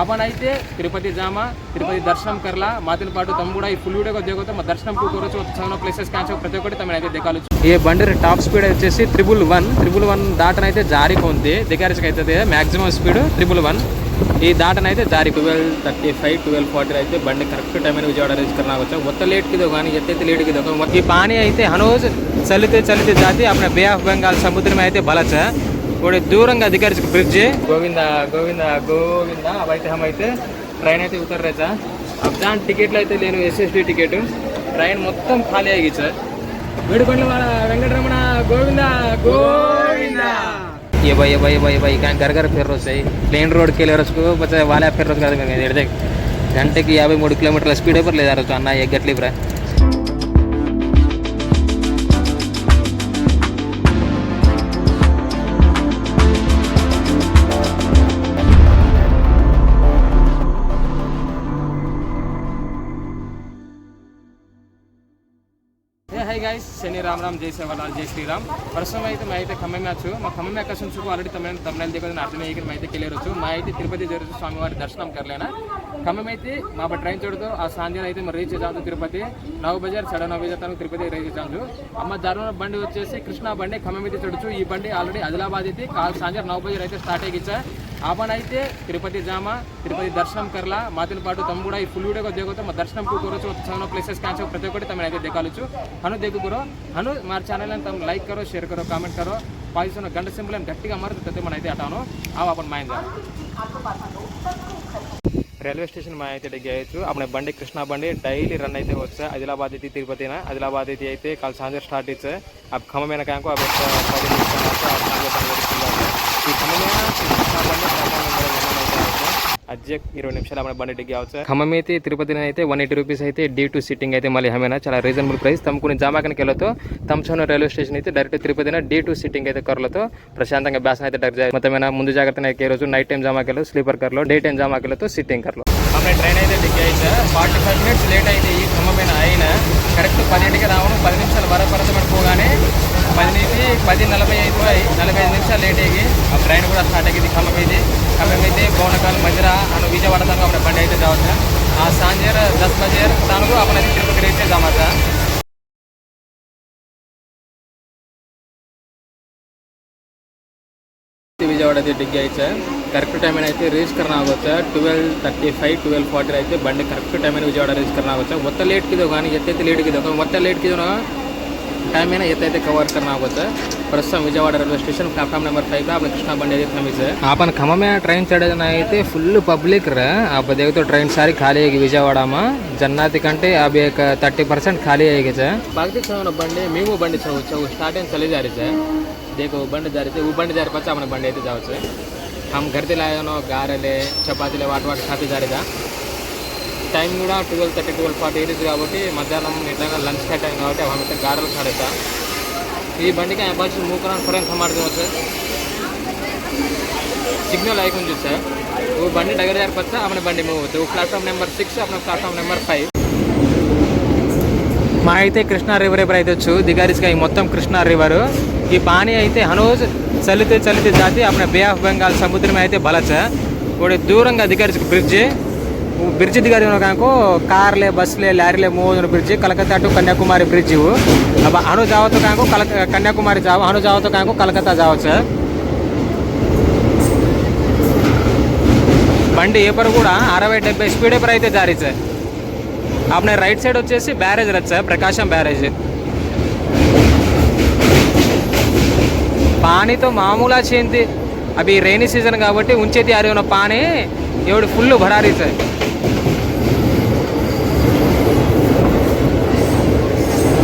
ఆపనైతే తిరుపతి జామ తిరుపతి దర్శనం కర్లా మాతో పాటు తమ కూడా ఈ ఫుల్ వీడియో దిగొద్దాం. మా దర్శనం కోరొచ్చు చాలా ప్లేసెస్ క్యాచ్ ప్రతి ఒక్కటి తమ అయితే దిగాలి. ఈ బండి టాప్ స్పీడ్ వచ్చేసి త్రిబుల్ వన్ ట్రిపుల్ వన్ దాటనైతే జారీకి ఉంది దిగారిసికి అయితే మాక్సిమం స్పీడ్ త్రిబుల్ వన్ ఈ దాటనైతే జారీ twelve thirty five twelve forty అయితే బండి కరెక్ట్ టైం అనేది విజయవాడ రీచ్ కన్నా వచ్చా ఒత్త లేట్కిదో కానీ ఎత్తైతే లేట్కిదో ఈ పానీ అయితే హనోజ్ చలితే చలితే జాతి అప్పుడు బే ఆఫ్ బెంగాల్ సముద్రం అయితే బలచ. కూడా దూరంగా అధికారి బ్రిడ్జ్. గోవింద గోవింద గోవింద అవైతహం అయితే ట్రైన్ అయితే ఉతరరేసా అబ్జాన్ టికెట్లు అయితే లేను ఎస్ఎస్డి టికెట్. ట్రైన్ మొత్తం ఖాళీ అయ్యి సార్. వేడుకొండ వెంకటరమణ గోవింద గోవింద. ఏ భయ భయ బాయ్ బాయ్ కానీ గరగర పేరు వస్తాయి ప్లేన్ రోడ్కి వెళ్ళే రోజుకు వాళ్ళ పేరు రోజు కాదు మేము గంటకి యాభై మూడు కిలోమీటర్ల స్పీడ్ ఎవరు లేదు ఆ రోజు అన్న ఎగ్గట్లేవురా శని రామ్ రామ్ జై సేవలాల్ జై శ్రీరామ్. ప్రస్తుతం అయితే మా అయితే ఖమ్మం మ్యాచ్. మా ఖమ్మం మ్యాచ్ ఆల్రెడీ తమిళ తమిళ దిగదు అర్థం అయ్యి అయితే కెళ్ళరొచ్చు మా అయితే తిరుపతి జరుగుతుంది స్వామివారి దర్శనం కర్లేనా? ఖమ్మం అయితే మా ట్రైన్ చూడదు ఆ సాయంత్రం అయితే మరి రీచ్ అవుతాం తిరుపతి నవ్ బజార్ సడన్ నవ్ బజార్ తనకు తిరుపతి రీచ్ అవుతాను అమ్మ ధర్మ బండి వచ్చేసి కృష్ణా బండి ఖమ్మం అయితే చూడొచ్చు. ఈ బండి ఆల్రెడీ ఆదిలాబాద్ అయితే కాల్ సాయంత్రం నవ్ బజార్ అయితే స్టార్ట్ అయ్యిచ్చా ఆ పని అయితే తిరుపతి జామ తిరుపతి దర్శనం కర్లా మాతో పాటు తమ్ము కూడా ఈ ఫుల్ వీడియోగా దిగొచ్చు మా దర్శనం కూరొచ్చు చాలా ప్లేసెస్ కావచ్చు ప్రతి ఒక్కటి తమ అయితే దిగాలొచ్చు. హను దిగురు హను మా ఛానల్ తమ లైక్ కరో షేర్ కరో కామెంట్ కరో పాయిస్తున్న గంట సింబులను గట్టిగా అమర్తి మన అయితే అటాను ఆ పని మైందా రైల్వే స్టేషన్ మా అయితే డిగ్గి అయ్యచ్చు. అప్పుడు బండి కృష్ణా బండి డైలీ రన్ అయితే వచ్చా. ఆదిలాబాద్ అయితే తిరుపతినా? ఆదిలాబాద్ అయితే అయితే కాలు సాయంత్రం స్టార్ట్ ఇచ్చే. ఆ ఖమ్మమైన క్యాంకు ఈ ఖమ్మమైన కృష్ణా బండి అజ్జక్ ఇరవై నిమిషాలు మన బండి దిగి అవచ్చు ఖమ్మం అయితే అయితే వన్ ఎయిటీ రూపీస్ అయితే డీ టు సిట్టింగ్ అయితే మళ్ళీ హమేనా. చాలా రీజనబుల్ ప్రైస్ తమ్ముకుని జామాకనికి కెళ్ళతో తమ్సోన రైల్వే స్టేషన్ అయితే డైరెక్ట్ తిరుపతిన డీ టు సిట్టింగ్ అయితే కర్లతో ప్రశాంతంగా బ్యాస్ అయితే డైరెక్ట్ మొత్తమైన ముందు జాగ్రత్త ఈ రోజు నైట్ టైం జామాకెళ్ళు స్లీపర్ కర్లో డే టైం జామాకెళ్ళతో సిట్టింగ్ కర్లు ఆమె ట్రైన్ అయితే దిగి అయితే ఫార్టీ ఫైవ్ మినిట్స్ లేట్ అయితే ఈ ఖమ్మమైన అయినా. కరెక్ట్ పన్నెండుకి రావడం పది నిమిషాల వరకు పది నలభై ఐదు నలభై ఐదు నిమిషాలు లేట్ అయ్యి ఆ ట్రైన్ కూడా స్టార్ట్ అయ్యింది ఖమ్మం అయింది ఖమ్మం అయితే భువనకాల్ మధ్య అను విజయవాడ తనకు అప్పుడు బండి అయితే రావచ్చు. ఆ సాంజర్ దస్ బజే తనకు అప్పుడు తిరుపతి రీచ్ అవుతాం సార్ విజయవాడ దిగ్గి అయితే కరెక్ట్ టైం అయితే register ఆగొచ్చా twelve thirty five twelve forty అయితే బండి కరెక్ట్ టైం విజయవాడ రిజిస్టర్ ఆగొచ్చా మొత్తం లేట్కి ఇదో కానీ ఎత్తైతే లేట్కి ఇదో మొత్తం లేట్కి ఇదో टाइम है ना ये तैते कवर करना होता है प्रस्तुत Vijayawada railway station platform number five पे आपने कृष्णा बंडी थमीसे आपण खम्मा में ट्रेन चढ़ना అయితే ఫుల్ పబ్లిక్ రా आप देखो ट्रेन सारी खाली है విజయవాడ में जन्नाति कंटे अब एक थर्टी परसेंट खाली है क्या बाकी चलो बंडी మేము బండి చవచ్చు स्टार्ट एंड चले जा रही है देखो बंडी जा रही है वो बंडी जा रही पचा अपने बंडी అయితే जाओ हम घर से लाए नो गारेले చపాతీలు వాటి వాటి ఖాతీ जा रही టైం కూడా twelve thirty twelve forty eight కాబట్టి మధ్యాహ్నం ఎట్లాగా లంచ్ కట్ అయింది కాబట్టి ఆమె మీద గాడలు కడతా ఈ బండికి ఆయన బస్ మూకరాన్ ఫురన్ సమార్థం సార్? సిగ్నల్ ఐకొంచు సార్ ఓ బండి దగ్గర జారిపోతే అప్పుడు బండి మూవ్ అవుతుంది ఓ ప్లాట్ఫామ్ నెంబర్ సిక్స్ అప్పుడు ప్లాట్ఫామ్ నెంబర్ ఫైవ్. మా అయితే కృష్ణా రివర్ ఎప్పుడు అయితే వచ్చు? దిగారిస్గా ఈ మొత్తం కృష్ణా రివర్. ఈ పానీ అయితే హనోజ్ చలితే చలితే జాతి అప్పుడు బే ఆఫ్ బెంగాల్ సముద్రమే అయితే బలచ. ఇప్పుడు దూరంగా దిగారిస్ బ్రిడ్జ్. ಬ್ರಿಡ್ಜಿದ దిగారి ಕಾಂಕು ಕಾರ್ಲೆ ಬಸ್ಲೆ ಲ್ಯಾರಿಲೆ move bridge Kolkata to Kanyakumari bridge ಇವು ಅನು ಜಾವತ್ತು ಕಾಂಕು ಕಲ కన్యాకుమారి ಜಾವ ಅನು ಜಾವತ್ತು కలకత్తా ಕಲಕತ್ತಾ జావచ్చు. బండి ఏపర్ కూడా అరవై డెబ్బై స్పీడ్ ఏపర్ అయితే జారీ సార్. అప్పుడు రైట్ సైడ్ వచ్చేసి బ్యారేజ్ రచ్చు సార్ ప్రకాశం బ్యారేజ్. పానీతో మామూలా చేయింది. అవి రైనీ సీజన్ కాబట్టి ఉంచేది అరే ఉన్న పానీ ఎవడు ఫుల్ భరారీ సార్.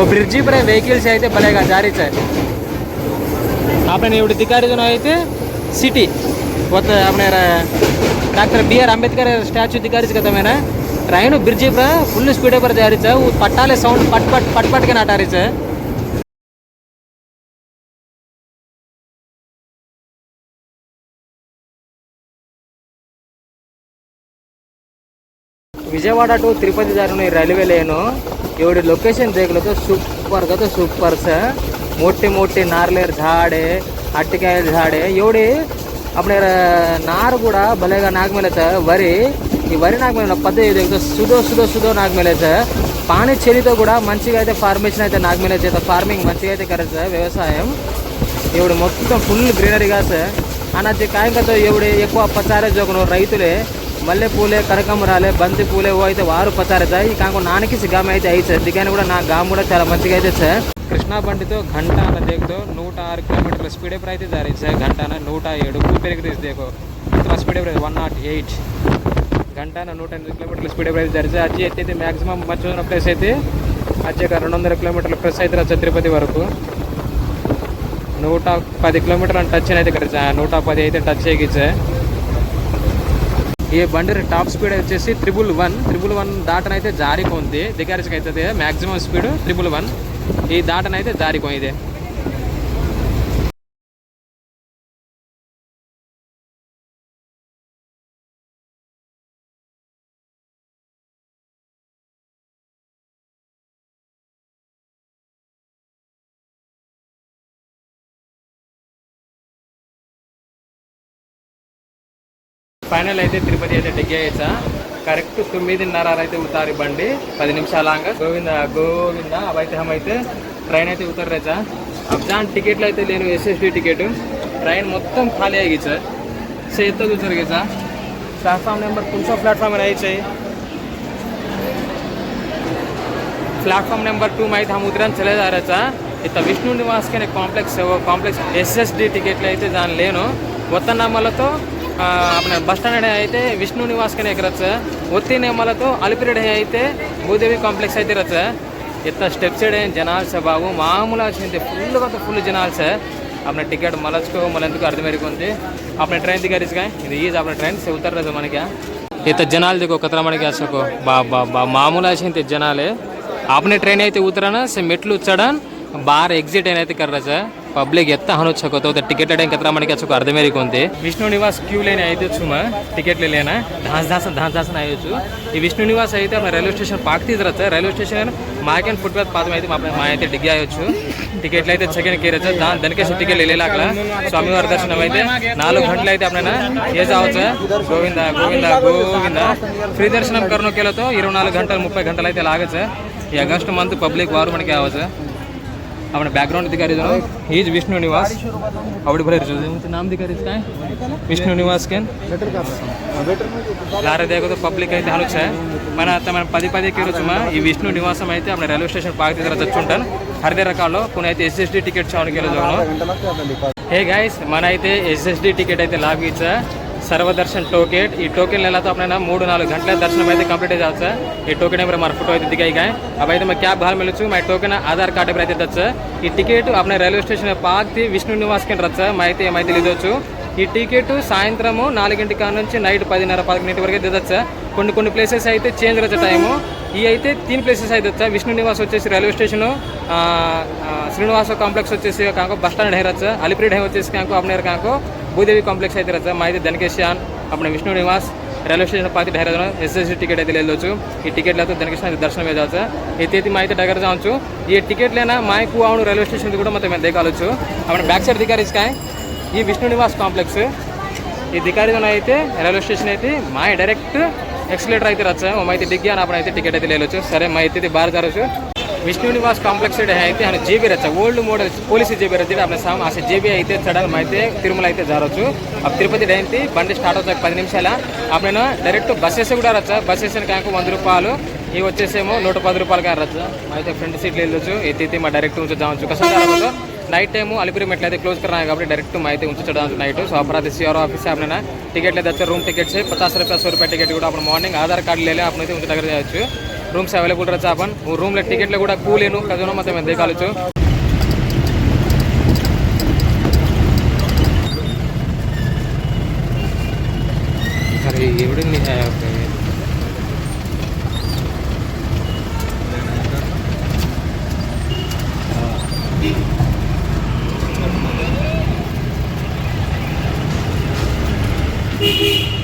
वो ब्रिज पर వెహికల్స్ అయితే భలేగా జారీ సార్. आपने इवड़ దిగారుగా అయితే సిటీ. కొత్త ఆపనే doctor B R Ambedkar statue దిగారు గతమైన ట్రైన్ బ్రిడ్జి పర ఫుల్ స్పీడ్ పర జారీ సార్. పట్టాలే సౌండ్ పట్ పట్ పట్ పట్గా నాటారు సార్. విజయవాడ టు తిరుపతి దారిన ఈ రైల్వే లేను. ఇవిడ లొకేషన్ దేగులతో సూపర్ కదా సూపర్ సార్. మొట్టి మొట్టి నార్లేరు జాడే అట్టికాయలు జాడే ఇవిడి అప్పుడు నారు కూడా భలేగా నాకు మేలే సార్. వరి ఈ వరి నాకు మేల పద్ధతి సుదో సుదో సుదో నాగమేలే మేలే సార్. పాని చెలితో కూడా మంచిగా అయితే ఫార్మేషన్ అయితే నాకు చేత. ఫార్మింగ్ మంచిగా అయితే కరెక్ట్ సార్ వ్యవసాయం. ఇవిడు మొత్తం ఫుల్ గ్రీనరీగా సార్. అన్నది కాయంకతో ఇవిడు ఎక్కువ పచారే జోకును రైతులే. మల్లెపూలే కనకమరాలే బంతి పూలే ఓ అయితే వారు పచారే సార్. ఈ కాంకు నానికి గామ అయితే అయ్యి సార్. దిగాని కూడా నా గామ్ కూడా చాలా మంచిగా అయితే సార్. కృష్ణా బండితో గంట అన్న నూట ఆరు కిలోమీటర్ల స్పీడ్ ఎప్పుడు అయితే జారీ సార్. గంటన నూట ఏడు. పెరిగి దేకో ఇతర స్పీడ్ ఎప్పుడు వన్ నాట్ ఎయిట్. గంటన నూట ఎనిమిది కిలోమీటర్ల స్పీడ్ ఎప్పుడు అయితే సార్. అచ్చి అయితే మ్యాక్సిమం మంచి ఉన్న ప్లేస్ అయితే అజ్జి రెండు వందల కిలోమీటర్ల ప్లస్ అయితే ఛత్రపతి వరకు. నూట పది కిలోమీటర్లు టచ్ అయితే ఇక్కడ నూట పది అయితే టచ్ చేయగిచ్చే ఈ బండి టాప్ స్పీడ్ వచ్చేసి త్రిబుల్ వన్ త్రిబుల్ వన్ దాటనైతే జారిపోయింది. దిగారికి అవుతుంది మ్యాక్సిమం స్పీడ్ త్రిబుల్ వన్ ఈ దాటనైతే జారిపోయింది. ఫైనల్ అయితే తిరుపతి అయితే డిగ్గేయచ్చా కరెక్ట్ తొమ్మిదిన్నర అయితే ఉతారు ఈ బండి పది నిమిషాలంగా గోవింద గోవింద అవైతే హమ్ అయితే ట్రైన్ అయితే ఉతర్రేచా अब जान टिकेट అయితే లేను ఎస్ఎస్డి టికెట్ ట్రైన్ మొత్తం ఖాళీ ఆగి సార్ से इतना दूसर के सा प्लेटफॉर्म नंबर कौन सा प्लेटफॉर्म है चाहिए प्लेटफॉर्म नंबर टू में हम उतरन चले जा रहे था इतना విష్ణు నివాస్ కి కాంప్లెక్స్ కాంప్లెక్స్ ఎస్ఎస్డి టికెట్లు అయితే దాని లేను మొత్తం నమ్మలతో అప్పుడు బస్ స్టాండ్ అయితే ವಿಷ್ಣು ನಿವಾಸ್ಕನೇ ಇರತ್ತೆ ಸರ್ ఒత్తి ಮಲತು ಅಲಿಪಿರಡೆ అయితే భూదేవి కాంప్లెక్స్ అయితే ఇరತ್ತೆ సార్ ఎంత స్టెప్స్ ఏం జనాలు సార్ బాబు. మామూలు వచ్చింది ఫుల్ కొంత ఫుల్ జనాలు సార్. अपना टिकट मलचको मल ఎందుకు అర్థం ఎరుకుంది అప్పుడు ట్రైన్ దిగారు ఇస్గా ఇది ఈజ్ అప్పుడు ట్రైన్ చెబుతారు उतर మనకి. ఇంత జనాలు దిగు కతరా మనకి అసలు బా బా బా మామూలు వచ్చింది జనాలే. అప్పుడే ట్రైన్ అయితే ఉతరానా సే మెట్లు ఉచ్చాడన్ బార్ ఎగ్జిట్ అయినైతే కర్రా సార్. ಪಬ್ಲಿಕ್ ಎತ್ತ ಹನೋಚಕೋತ ಟಿಕೆಟ್ ಅಡೆ ಕತ್ರ మనకి అచ్చకు అర్థమేరికొంది విష్ణు నివాస్ క్యూ లేని అయితే మా టికెట్లు లేనా ధాస్ దాస్ ధాస్ దాస్ అయ్యొచ్చు ఈ విష్ణు నివాస్ అయితే మన railway station Pak తీసరచ్చ railway station Maken footpath పాదం అయితే మా మా అయితే డిగ్గి అయ్యొచ్చు టికెట్లు అయితే సెకండ్ కేరచ్చ దాని దానికేసి టికెట్ వెళ్ళేలాకల స్వామివారి దర్శనం అయితే నాలుగు గంటలు అయితే అప్పుడైనా ఏ చావచ్చు గోవింద గోవింద గోవింద ఫ్రీ దర్శనం కరుణ కేలతో ఇరవై నాలుగు గంటలు ముప్పై గంటలు అయితే లాగచ్చు ఈ ఆగస్టు మంత్ పబ్లిక్ వారు మనకి కావచ్చు अपना బ్యాక్గ్రౌండ్ దిగారు रहे ఈజ్ విష్ణు నివాస్ विष्णु निवास आवडी भरे रिजो नाम दिखा रहे काय विष्णु निवास केन పబ్లిక్ అయితే హలో వచ్చాయి మన మన పది పదికి రోజుమా ఈ విష్ణు నివాసం అయితే మన రైల్వే స్టేషన్ పాక దగ్గర తెచ్చుంటాను హరిదే రకాల్లో కొన్ని అయితే ఎస్ఎస్డి టికెట్స్ చావునికి వెళ్ళి హే గాయస్ మన అయితే ఎస్ఎస్డి టికెట్ అయితే లాభిచ్చా सर्वदर्शन टोकेट ये टोकन लेला तो अपने మూడు నాలుగు గంటల దర్శనం అయితే కంప్లీట్ అయితే సార్ ఈ టోకెన్ నెంబర్ మన ఫోటో అయితే దిగాయి గాయ अब అయితే मैं क्या बाहर मिलूँ मैं टोकन आधार कार्ड पर అయితే తెచ్చు ఈ టికెట్ अपने రైల్వే స్టేషన్ పాక్తి విష్ణు నివాస్ కి రచ్చ అయితే ఏమైతే తెలియవచ్చు ఈ టికెట్ సాయంత్రము నాలుగింటి కాడ నుంచి నైట్ పదిన్నర పదకొండింటి వరకు దిగచ్చు కొన్ని కొన్ని ప్లేసెస్ అయితే చేంజ్ రచ్చ టైము ఈ అయితే తీన్ ప్లేసెస్ అయితే వచ్చా విష్ణు నివాస్ వచ్చేసి రైల్వే స్టేషన్ శ్రీనివాస కాంప్లెక్స్ వచ్చేసి కాంకో బస్ స్టాండ్ హైరచ్చ అలిపిరి హై వచ్చేసి కాంకో అప్నేర్ కాంకో ಭೂದೇವಿ కాంప్లెక్స్ అయితే ರಚ ಮಾಹಿತಿ ಧನಕೇಶ್ ಶಾನ್ ಅಪ್ಪನ విష్ణు నివాస్ రైల్వే స్టేషన్ పాతి డైరాదన ఎస్ఎస్సీ టికెట్ అయితే వెళ్ళొచ్చు ఈ టికెట్లతో ధనకృష్ణ దర్శనం వేయవచ్చు ఎత్తేతి మా అయితే దగ్గర చావచ్చు ఈ టికెట్లైనా మాయకు అవును రైల్వే స్టేషన్ కూడా మొత్తం మేము దిగాలొచ్చు అప్పుడు బ్యాక్ సైడ్ దిగారిచ్చాయి ఈ విష్ణు నివాస్ కాంప్లెక్స్. ఈ దిగారిదన అయితే రైల్వే స్టేషన్ అయితే మా డైరెక్ట్ ఎక్స్లేటర్ అయితే రచ్చా. మా అయితే దిగ్గా నా అయితే టికెట్ అయితే వెళ్ళొచ్చు సరే మా అయితే బాగా జరగచ్చు విష్ణునివాస్ కాంప్లెక్స్ అయితే ఆయన జీబీ आणि ఓల్డ్ మోడల్ పోలీసు జీబీ రచ్చి जेबी సమ ఆ జేబీ అయితే చడన్ అయితే తిరుమల అయితే జారొచ్చు. ఆ తిరుపతి డైంతి బండి స్టార్ట్ అవుతుంది పది నిమిషాల. అప్పుడు డైరెక్ట్ బస్సెస్ కూడా రచ్చ. బస్సెస్ కాక వంద రూపాయలు. ఇవి వచ్చేసేమో నూట పది రూపాయలు కానీ రచ్చ. అయితే ఫ్రంట్ సీట్లు వెళ్ళొచ్చు. ఎత్తి మా డైరెక్ట్ ఉంచుదావచ్చు కష్టం నైట్ టైము అలిపిరి మెట్లు అయితే క్లోజ్ కరాయి కాబట్టి డైరెక్ట్ మా అయితే ఉంచడం నైట్ సో అపరాధి సిఆర్ ఆఫీస్ ఆపిన టికెట్లు అయితే రూమ్ టికెట్స్ పచాస్ రూపాయ సో రూపాయ టికెట్ కూడా అప్పుడు మార్నింగ్ ఆధార్ కార్డు లేదు అప్పుడు అయితే ఉంచడం చేయొచ్చు. రూమ్స్ అవైలబుల్ రా చాపన్ రూమ్ల టికెట్లు కూడా కూలేను కదనో మొత్తం ఎంత కావచ్చు సరే ఎవడు Beep beep.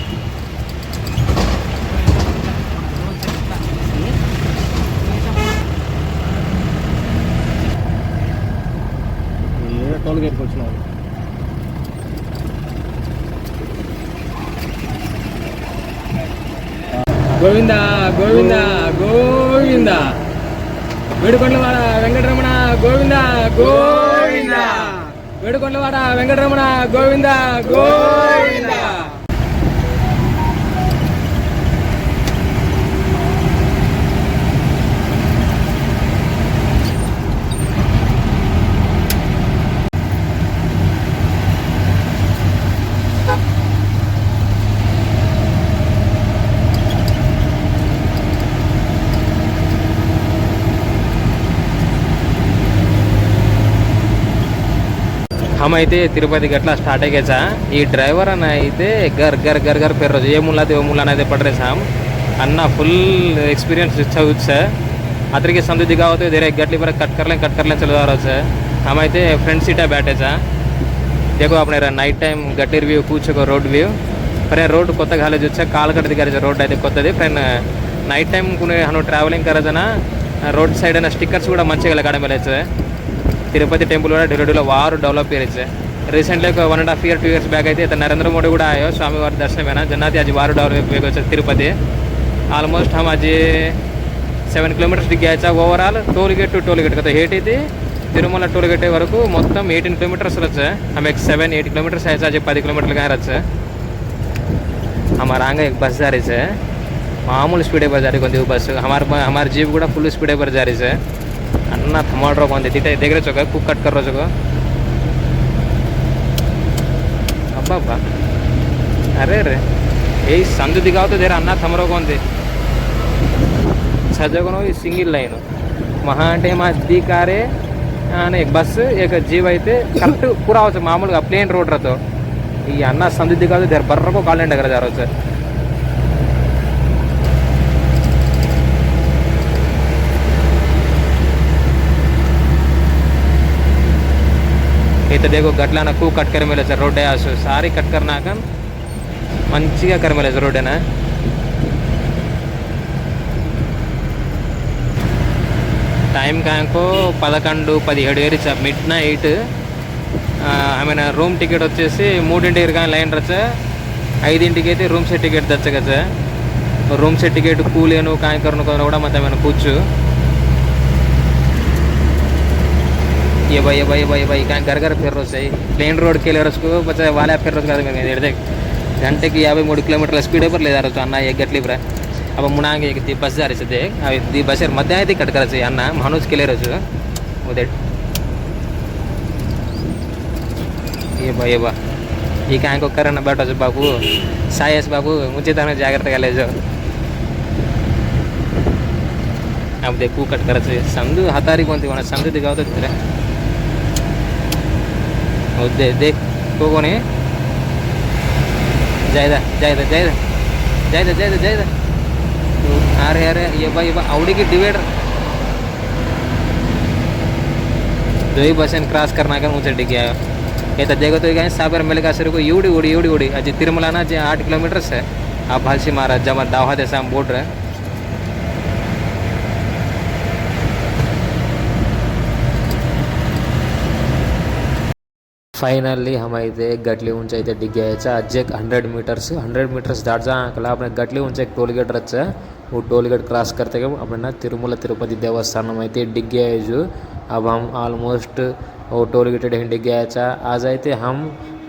వెంకటరమణ గోవింద గోవింద. వేడుకొండలవాడ వెంకటరమణ గోవింద గోవింద हम అయితే తిరుపతి గట్లా స్టార్ట్ అయ్యేసా ఈ డ్రైవర్ అన్న అయితే గర్ గర్ గర్ గర్ పెర్రోజు ఏ ముళ్ళ ఏ ముళ్ళ అనేది పడరే అన్న ఫుల్ ఎక్స్పీరియన్స్ ఇచ్చా వచ్చా అతనికి సంతృప్తి కావచ్చు వేరే గట్లి పర కట్ కర్లే కట్ కర్లే చలో వచ్చా हम అయితే ఫ్రంట్ సీటా బ్యాటేచా देखो अपने నైట్ టైం గట్టి వ్యూ కూర్చోక రోడ్ వ్యూ ఫ్రెండ్ రోడ్ కొత్త కాలేజ్ వచ్చా కాలకట్ట దగ్గర రోడ్ అయితే కొత్తది. ఫ్రెండ్ నైట్ టైం కొన్ని ట్రావెలింగ్ కరజన రోడ్ సైడ్ అయిన స్టిక్కర్స్ కూడా మంచిగా కడమలేచ్చు తిరుపతి టెంపుల్ కూడా ఢిల్లీలో వారు డెవలప్ ఇరిచే రీసెంట్లీ ఒక one and half year two years back అయితే ఇతను నరేంద్ర మోడీ కూడా ఆయో స్వామివారి దర్శనమైన? జన్నాతి అది వారు డెవలప్ వచ్చారు తిరుపతి. ఆల్మోస్ట్ హమ్ అజీ seven kilometres దిగాయచ్చా overall toll gate to toll gate కదా ఏటైతే తిరుమల టోల్ గేట్ వరకు మొత్తం ఎయిటీన్ కిలోమీటర్స్ వచ్చా హమ్ సెవెన్ ఎయిట్ కిలోమీటర్స్ అయితే అది పది కిలోమీటర్లు కానీ వచ్చా हमारा आगे एक बस जा रही है मामूल स्पीड पर जा रही है కూడా ఫుల్ స్పీడ్ అయిపోయి జారీసే. అన్న టమాటో కొంత తిట్టే దగ్గర చొక్క కుక్ కట్ కర్రో చొక్క. అబ్బా అబ్బా అరే రే. ఏ సందు దిగావుతో దగ్గర అన్న తమరో కొంది సజగను ఈ సింగిల్ లైన్. మహా అంటే మా दी కారే అని బస్సు ఇక జీవ్ అయితే కరెక్ట్ పూరా అవచ్చు మామూలుగా ప్లేన్ రోడ్ రతో ఈ అన్న సందు దిగాదు దగ్గర బర్రకు కాలేండి దగ్గర జరగచ్చు అయితే దేగో గట్లాన కూ కట్ కరిమేలే సార్ రోడ్డే ఆసు. సారీ కట్ నాక మంచిగా కరిమేలే సార్ రోడ్డేనా? టైం కాకో పదకొండు పదిహేడు ఏరి sir. Midnight. I mean room ticket వచ్చేసి మూడింటికి కానీ లైన్ రచ్చా ఐదింటికి అయితే రూమ్ సెట్ టికెట్ తెచ్చ కదా రూమ్ సెట్ టికెట్ కూలేను కాయకరను కూడా మొత్తం ఏమైనా కూర్చు. ये भाई ये भाई ये भाई भाई कहाँ घर घर फिर रोज सही प्लेन रोड के लिए उसको बच्चा वाले फिर रोज कर देंगे देख గంటకి యాభై మూడు కిలోమీటర్ల స్పీడ్ पर ले जा रहा अन्न एक गटली पर अब मुनांगे एक बस जा रही थे अब दी बस मध्य అయితే कट करायचं अन्न माणूस केले रोज उदे ये बा ये बा ఈ కాంక ఒక్కరన్నా బయట బాబు సాయస్ బాబు ముంచితనం జాగ్రత్తగా లేజు अब देखू कट करायचं समजू हातारी कोणती म्हणा समजू ते गावतात ಹೌದೇ ದೇಕ್ ಹೋಗೋಣಿ जायद तो आ ये भाई की डिवाइडर। तो ही क्रॉस करना कर, मुझे डिग आयो। ये तो देखो तो कहीं साबर मेले का सर को यूड़ी उड़ी यूड़ी उड़ी अजी तिरमलाना जो आठ किलोमीटर से आप भालसी महाराज जमा दावा दे बोल रहे फाइनली हम అయితే గట్లీ ఉంచి అయితే దిగాయచ్చా అజ్జెక్ హండ్రెడ్ మీటర్స్ హండ్రెड మీటर्स దాట్ జాకలా అప్పుడు గట్లీ ఉంచి ఒక టోల్ గేట్ రచ్చా वो टोल गेट क्रॉस करते अपना తిరుమల తిరుపతి దేవస్థానం అయితే దిగాయజు अब हम ऑलमोस्ट वो टोल गेट हैं దిగాయచ్చా आज అయితే हम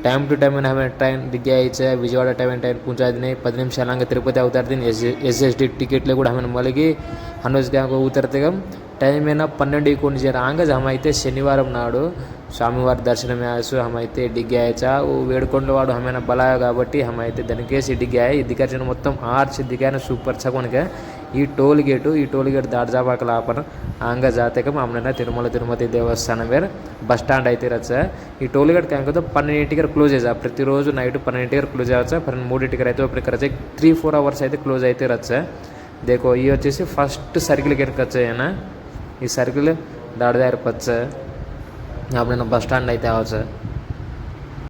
టైం టు టైం హమె ట్రైన్ దిగాయచ్చా విజయవాడ టైం టైం పుంచాదిని పది నిమిషాలంగా తిరుపతి అవుతారు దీని ఎస్ ఎస్ఎస్డి టికెట్లు కూడా హమె మలిగి హనోజ్గా ఉతరతగం టైం అయినా పన్నెండు కొన్ని రాంగజ్ हम అయితే శనివారం నాడు స్వామివారి దర్శనం యాసు హమైతే డిగ్గాయచా ఓ వేడుకొండ వాడు హమైన బలాయ కాబట్టి హమైతే దనికేసి డిగ్గాయ దిగర్జన మొత్తం ఆర్చి దిగాయన సూపర్ చకొనక ఈ టోల్ గేటు ఈ టోల్ గేట్ దాటజాబాకల ఆపన ఆంగ జాతకం ఆమెన తిరుమల తిరుమతి దేవస్థానం వేరు. బస్ స్టాండ్ అయితే రచ్చ. ఈ టోల్ గేట్ కాకపోతే పన్నెండింటికి క్లోజ్ చేసా. ప్రతిరోజు నైట్ పన్నెండింటికి క్లోజ్ అవ్వచ్చా పన్నెండు మూడింటికి అయితే ఇప్పుడు ఇక్కడ త్రీ ఫోర్ అవర్స్ అయితే క్లోజ్ అయితే రచ్చ. దేకో ఈ వచ్చేసి ఫస్ట్ సర్కిల్ గేట్కి వచ్చాయన. ಈ ಸರ್ಕಲ್ ದೊಡ್ಡದಾಗಿರ್ಪತ್ತು ಸರ್ ಅಪ್ಪ ಬಸ್ ಸ್ಟ್ಯಾಂಡ್ ಐತೆ ಅವ ಸರ್